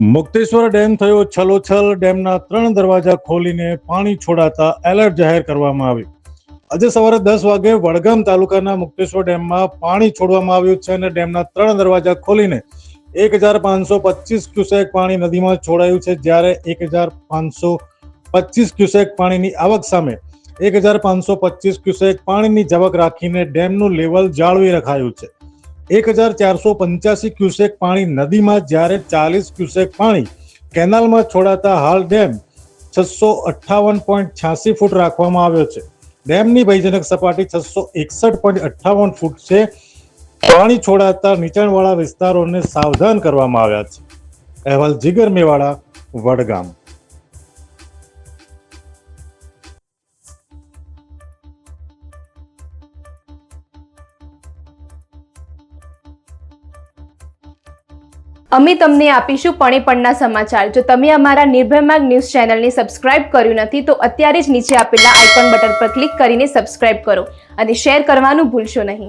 Mukteshwar dam થયો છલોછલ. ડેમના ત્રણ દરવાજા ખોલીને પાણી છોડાતા એલર્ટ જાહેર કરવામાં આવ્યું. આજે સવારે દસ વાગે વડગામ તાલુકાના મુક્તેશ્વર ડેમમાં પાણી છોડવામાં આવ્યું છે અને ડેમના ત્રણ દરવાજા ખોલીને એક હજાર પાંચસો પચીસ ક્યુસેક પાણી નદીમાં છોડાયું છે, જ્યારે એક હજાર પાંચસો પચીસ ક્યુસેક પાણીની આવક સામે એક હજાર પાંચસો પચીસ ક્યુસેક પાણીની જવક રાખીને ડેમનું લેવલ જાળવી રખાયું છે. એક હજાર ચારસો પંચ્યાસી ક્યુસેક પાણી નદીમાં જ્યારે ચાલીસ ક્યુસેક પાણી કેનાલમાં છોડાતા હાલ ડેમ છસો અઠ્ઠાવન પોઈન્ટ છ્યાસી ફૂટ રાખવામાં આવ્યો છે. ડેમની ભયજનક સપાટી છસો એકસઠ પોઈન્ટ અઠ્ઠાવન ફૂટ છે. પાણી છોડાતા નીચાણવાળા વિસ્તારોને સાવધાન કરવામાં આવ્યા છે. અહેવાલ જીગર મેવાડા, વડગામ. અમે તમને આપીશું પણે પણના સમાચાર. જો તમે અમારા નિર્ભય માર્ગ ન્યૂઝ ચેનલને સબસ્ક્રાઇબ કર્યું નથી, તો અત્યારે જ નીચે આપેલા આઇકોન બટન પર ક્લિક કરીને સબસ્ક્રાઇબ કરો અને શેર કરવાનું ભૂલશો નહીં.